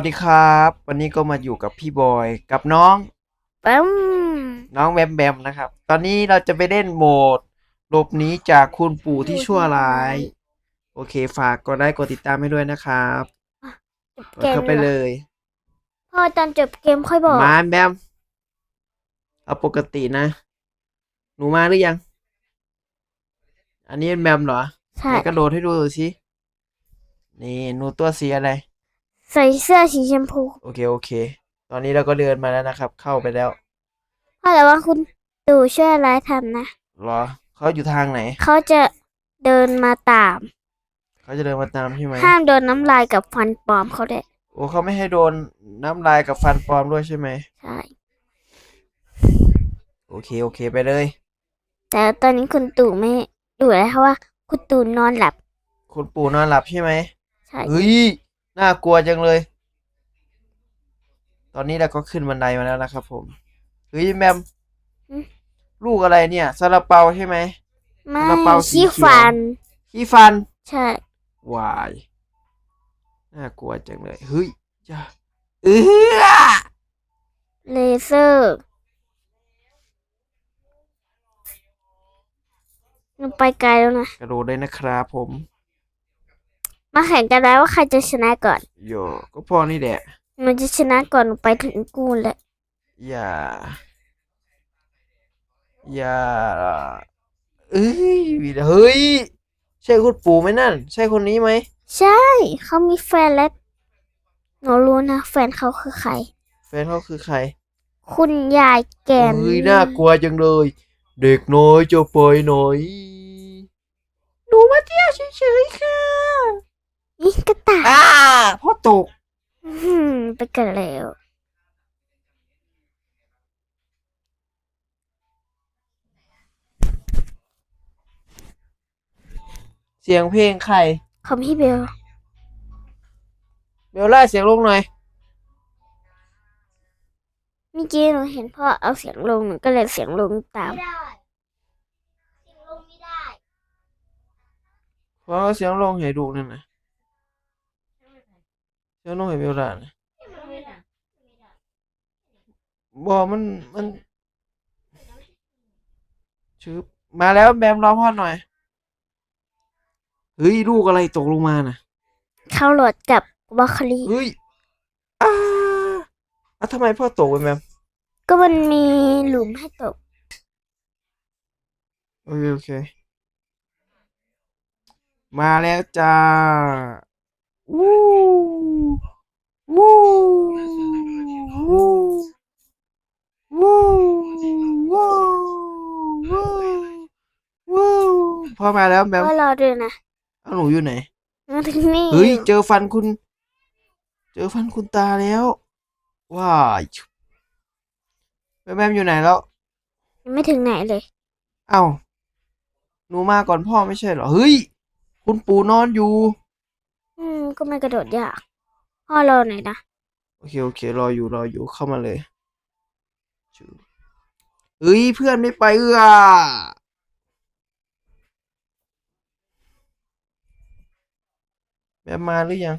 วัสดีครับ วันนี้ก็มาอยู่กับพี่บอยกับน้องปั๊มน้องแบมแบมนะครับ ตอนนี้เราจะไปเล่นโหมดหลบหนีจากคุณปู่ที่ชั่วร้าย โอเคฝากกดไลค์กดติดตามให้ด้วยนะครับกดเกมเข้าไปเลย พ่อตอนจบเกมค่อยบอก มาแบมเอาปกตินะ หนูมาหรือยัง อันนี้เป็นแบมเหรอใช่ไหนกระโดดให้ดูสินี่หนูตัวสีอะไร ใส่เสื้อสีชมพูโอเคโอเค ตอนนี้เราก็เดินมาแล้วนะครับ เข้าไปแล้วพ่อแต่ว่าคุณตู่ช่วยอะไรทำนะเหรอเขาอยู่ทางไหน เขาจะเดินมาตาม เขาจะเดินมาตามใช่ไหมห้ามโดนน้ำลายกับฟันปลอมเขาได้วยโอ้เขาไม่ให้โดนน้ำลายกับฟันปลอมด้วยใช่ไหมใช่โอเคโอเคไปเลย แต่ตอนนี้คุณตู่ไม่ดูแล้วเพราะว่า คุณตู่นอนหลับ คุณปู่นอนหลับใช่ไหมใช่ เฮ้ย น่ากลัวจังเลย ตอนนี้เราก็ขึ้นบันไดมาแล้วนะครับผมเฮ้ยแมมลูกอะไรเนี่ยซาลาเปาใช่ไหมไม่กระเป๋าสีขี้เขียวฟัน ขี้ฟันใช่ วายน่ากลัวจังเลยเฮ้ยจ้าเออเลเซอร์หนูไปไกลแล้วนะ กระโดดเลยนะครับผม มาแข่งกันแล้วว่าใครจะชนะก่อน โยก็พอนี่แหละหนูจะชนะก่อนหนูไปถึงกูนเลยอย่า อย่าเอ้ยวีดเฮ้ย ใช่คุณปู่ไหมนั่น ใช่คนนี้ไหม ใช่ เขามีแฟนแล้ว หนูรู้นะ แฟนเขาคือใคร แฟนเขาคือใคร คุณยายแกมเฮ้ยน่ากลัวจังเลย เด็กน้อยจะไปหน่อยหนูมาเที่ยวเฉยๆค่ะ นี่กระต่ายอ้าพ่อตกอื้อหือไปกันแล้ว เสียงเพลงใคร ของพี่เบล เบลล่าเสียงลงหน่อย เมื่อกี้หนูเห็นพ่อเอาเสียงลงหนูก็เลยเสียงลงตามเพราะเสียงลงให้ดูนั่นนะ เสียงลงให้เบลล่านะบอมันมันชืบมาแล้วแบมรอพ่อหน่อย เฮ้ย ลูกอะไรตกลงมาน่ะเข้าโหลดกับบรอกโคลีเฮ้ยอ้าอะทำไมพ่อตกไปแบมก็มันมีหลุมให้ตก โอเคโอเค มาแล้วจ้า วู้วู้วู้วู้วู้วู้วู้พ่อมาแล้วแบมก็รอด้วยนะเอาหนูอยู่ไหนมาถึงนี่เฮ้ยเจอฟันคุณ เจอฟันคุณตาแล้วว้ายแบมแบมอยู่ไหนแล้วยังไม่ถึงไหนเลยเอ้าหนูมาก่อนพ่อไม่ใช่เหรอเฮ้ย คุณปู่นอนอยู่อืม ก็ไม่กระโดดยากพ่อรอหน่อยนะ โอเค โอเค รออยู่รออยู่เข้ามาเลยเฮ้ยเพื่อนไม่ไปเอือแบบมาหรือยัง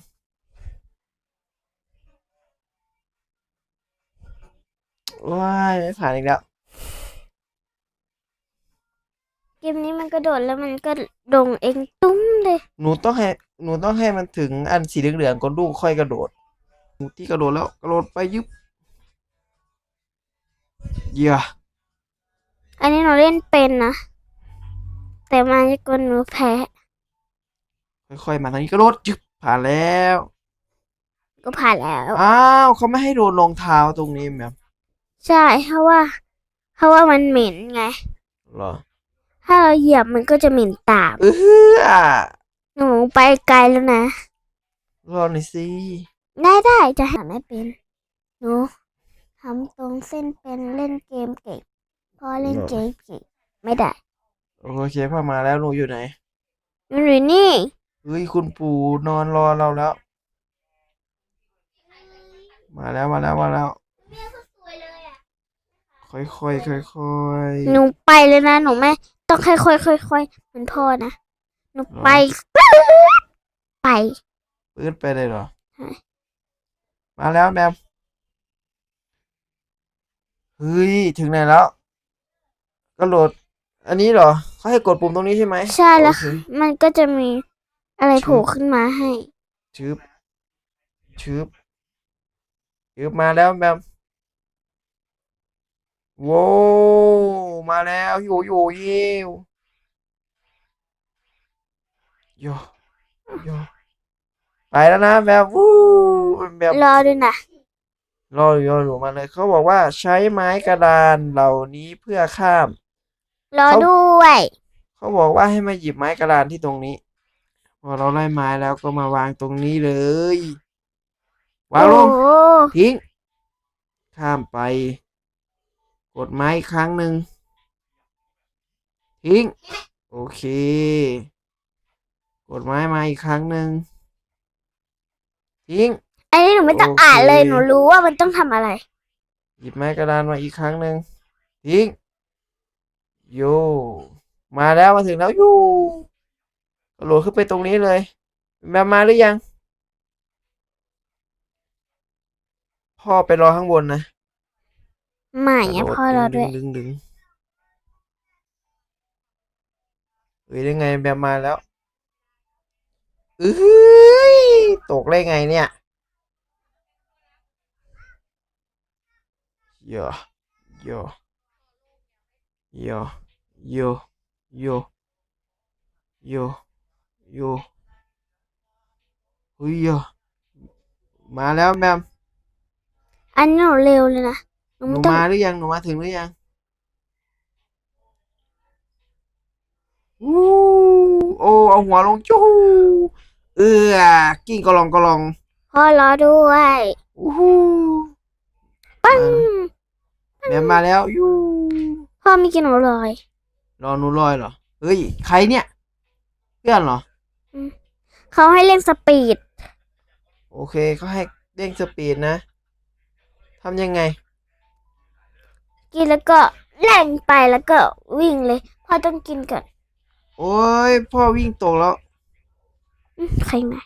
ว้ายไม่ผ่านอีกแล้ว เกมนี้มันกระโดดแล้วมันก็ลงเองตุ้มเลย หนูต้องให้หนูต้องให้มันถึงอันสีเหลืองๆก่อนลูกค่อยกระโดดหนูที่กระโดดแล้วกระโดดไปยึบเหี้ยอะอันนี้หนูเล่นเป็นนะ แต่มาจะกนหนูแพ้ค่อยๆมาทางนี้กระโดดยึบผ่านแล้วก็ผ่านแล้ว อ้าวเขาไม่ให้โดนรองเท้าตรงนี้แบบใช่เพราะว่า เพราะว่ามันเหม็นไงเหรอ ถ้าเราเหยียบมันก็จะเหม็นตามเออหนูไปไกลแล้วนะรอหน่อยสิได้ได้จะหาไม่เป็นหนูทำตรงเส้นเป็นเล่นเกมเก่งพอเล่นเกมเก่งไม่ได้ โอเคพ่อมาแล้วหนูอยู่ไหนหนูอยู่นี่เฮ้ยคุณปู่นอนรอเราแล้ว มาแล้วมาแล้วมาแล้ว ค่อยๆค่อยๆหนูไปเลยนะหนูไม่ ต้องค่อยๆค่อยๆเหมือนพ่อนะหนูไปไปปื้ดไปเลยเหรอใช่มาแล้วแบมเฮ้ย ถึงไหนแล้วกระโดดอันนี้เหรอเขาให้กดปุ่มตรงนี้ใช่ไหมใช่แล้วโอเคค่ะมันก็จะมีอะไรโผล่ขึ้นมาให้ชึบชึบชึบมาแล้วแบมโว้ว มาแล้วโยโยเยวโยโยไปแล้วนะแบบวู้แบบรอด้วยนะรออยู่รออยู่มาเลยเขาบอกว่าใช้ไม้กระดานเหล่านี้เพื่อข้าม รอเขาด้วย เขาบอกว่าให้มาหยิบไม้กระดานที่ตรงนี้ พอเราไล่ไม้แล้วก็มาวางตรงนี้เลยวางลงโอ้โหทิ้ง ข้ามไป กดไม้อีกครั้งหนึ่ง ทิ้ง โอเค กดไม้มาอีกครั้งหนึ่งทิ้ง อันนี้หนูไม่ต้องโอเค อ่านเลยหนูรู้ว่ามันต้องทำอะไร หยิบไม้กระดานมาอีกครั้งหนึ่งทิ้งโยมาแล้วมาถึงแล้วยูกระโดดขึ้นไปตรงนี้เลยแบบมาหรือยัง พ่อไปรอข้างบนนะไม่กระอะโดดพ่อรอด้วย ดึงดึงดึง เฮ้ยได้ไงแบบมาแล้วเอ้ยตกได้ไงเนี่ยโยโยโยโยโยโยโยเฮ้ยโยมาแล้วแบมอันนี้หนูเร็วเลยนะหนูหนูไม่ต้อง มาหรือยังหนูมาถึงหรือยัง วู้โอ้เอาหัวลงจู้เอื้อกิ้งกระลองกระลองพ่อรอด้วยอู้หูปังแม่มาแล้วยูพ่อมีกินหนูลอยรอหนูลอยเหรอเฮ้ยใครเนี่ย เพื่อนเหรอเขาให้เล่นสปีด โอเคเขาให้เด้งสปีดนะทำยังไง กินแล้วก็แล่นไปแล้วก็วิ่งเลยพ่อต้องกินก่อน โอ้ยพ่อวิ่งตกแล้วอืมใครมา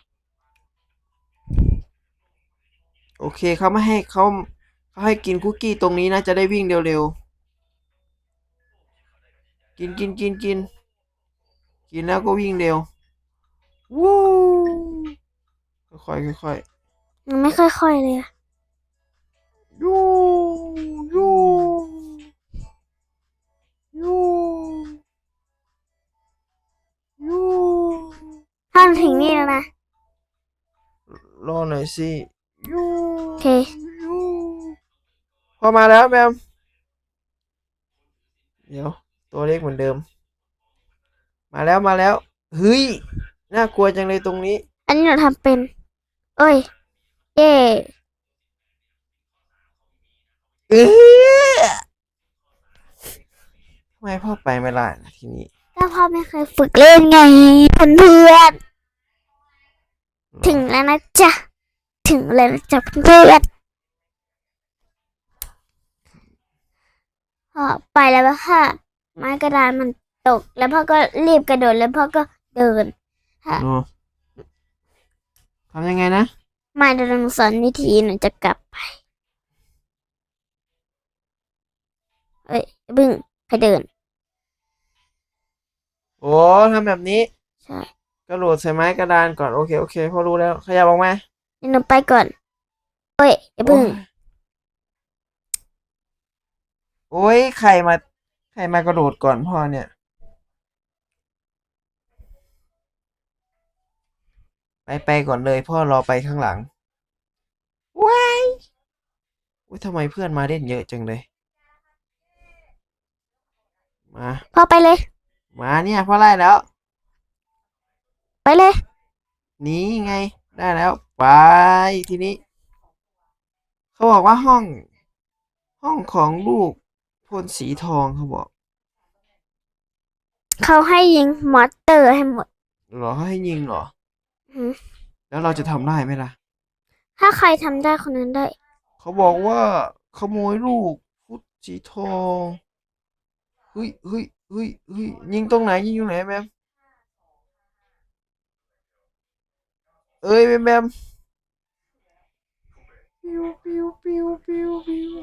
โอเคเขาไม่ให้เขาเขาให้กินคุกกี้ตรงนี้นะ จะได้วิ่งเร็วๆ กินกินกินกิน กินแล้วก็วิ่งเร็ว วู้ค่อยๆค่อยมันไม่ค่อยๆเลยอะๆยูยูยู ถึงนี่แล้วนะ รอหน่อยสิยูโอเคยูพอมาแล้วแมมเดี๋ยว ตัวเล็กเหมือนเดิม มาแล้วมาแล้วเฮ้ยน่ากลัวจังเลยตรงนี้ อันนี้หนูทำเป็น เอ้ย เย่เอ๊ะทำไมพ่อไปไม่ได้นะทีนี้ก็พ่อไม่เคยฝึกเล่นไงเพื่อนๆ ถึงแล้วนะจ๊ะ ถึงแล้วนะจ๊ะเพื่อนๆพ่อไปแล้วค่ะไม้กระดานมันตก แล้วพ่อก็รีบกระโดดแล้วพ่อก็เดินโอ้ทำยังไงนะมาเดี๋ยวหนูสอนวิธีหนูจะกลับไปเอ้ยอย่าบึ้งใครเดิน โอ้ทำแบบนี้ ใช่ กระโดดใส่ไม้กระดานก่อนโอเคโอเคพอรู้แล้วขยับออกมาเดี๋ยวหนูไปก่อนเอ้ยอย่าบึ้งโอ้ยใครมาใครมากระโดดก่อนพ่อเนี่ยไปไปก่อนเลยพ่อรอไปข้างหลังว้ายอุ้ยทำไมเพื่อนมาเล่นเยอะจังเลย มา พ่อไปเลย มาเนี่ยพ่อไล่แล้วไป เลย นี่ไง ได้แล้ว ไป ทีนี้ เขาบอกว่าห้อง ห้องของลูกพลสีทองเขาบอก เขาให้ยิงมอเตอร์ให้หมดเหรอเขาให้ยิงเหรอ อืมแล้วเราจะทำได้ไหมล่ะ ถ้าใครทำได้คนนั้นได้ เขาบอกว่าขโมยลูกพุทธสีทองเฮ้ยเฮ้ยเฮ้ยเฮ้ยยิงตรงไหนยิงอยู่ไหนแมม เอ้ยแมมแมมปิวปิวปิวปิวปิว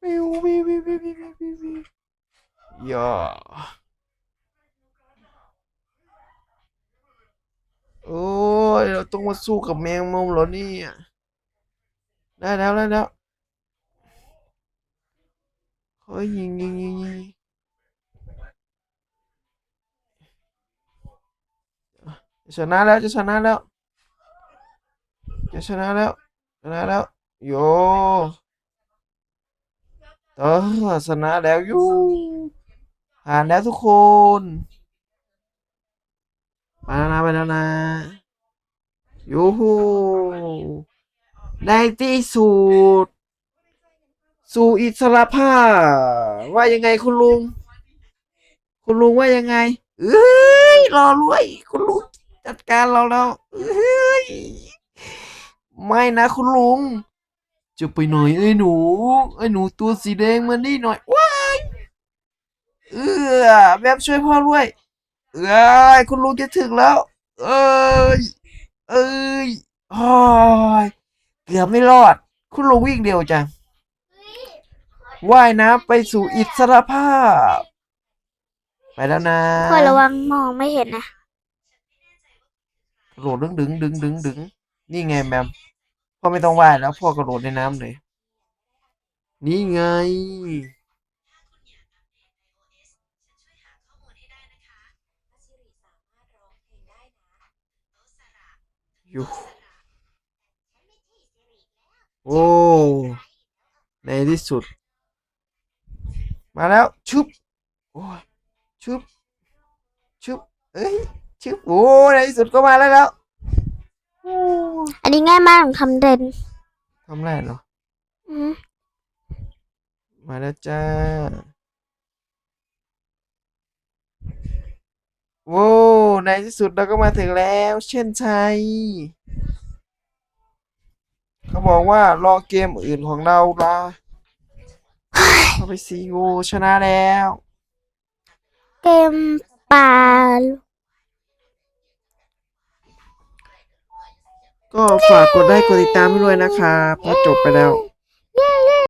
ปิวปิวปิวปิวปิวปิวปิวย่าโอ้ยเราต้องมาสู้กับแมงมุมเหรอเนี่ย ได้แล้วได้แล้วเฮ้ยยิงยิงยิงยิง จะชนะแล้วจะชนะแล้วจะชนะแล้วชนะแล้วโยเออชนะแล้วยูผ่านแล้วทุกคนไปแล้วนะไปแล้วนะยูฮูในที่สุดสู่อิสระภาพว่ายังไงคุณลุง คุณลุงว่ายังไง เอ้ยรอรวย คุณลุง จัดการเราแล้วไม่นะคุณลุง จะไปหน่อยไอ้หนู ไอ้หนูตัวสีแดงมานี่หน่อยว้ายเออแบบช่วยพ่อด้วยเอ้ยคุณลุงจะถึงแล้ว เอ้ยเอ้ยโอ้ยเกือบไม่รอด คุณลุงวิ่งเร็วจังว่ายน้ำไปสู่อิสรภาพ ไปแล้วนะพ่อระวังมองไม่เห็นนะ โดดดึงดึงดึงดึงดึงนี่ไงแมมพ่อไม่ต้องว่ายแล้วพ่อกระโดดในน้ำเลย นี่ไง อยู่ โอ้ ในที่สุด มาแล้ว ชุบ โอ้ชุบ ชุบ เอ้ย ชุบโอ้ในที่สุดก็มาแล้วแล้วโอ้อันนี้ง่ายมากของทำเด่นทำไรเหรอ อืมมาแล้วจ้าโว้ในที่สุดเราก็มาถึงแล้วเช่นชัยเขาบอกว่ารอเกมอื่นของเราละเข้าไปซีงูชนะแล้ว เกมป่า ก็ฝากกดไลค์กดติดตามให้ด้วยนะครับเพราะจบไปแล้ว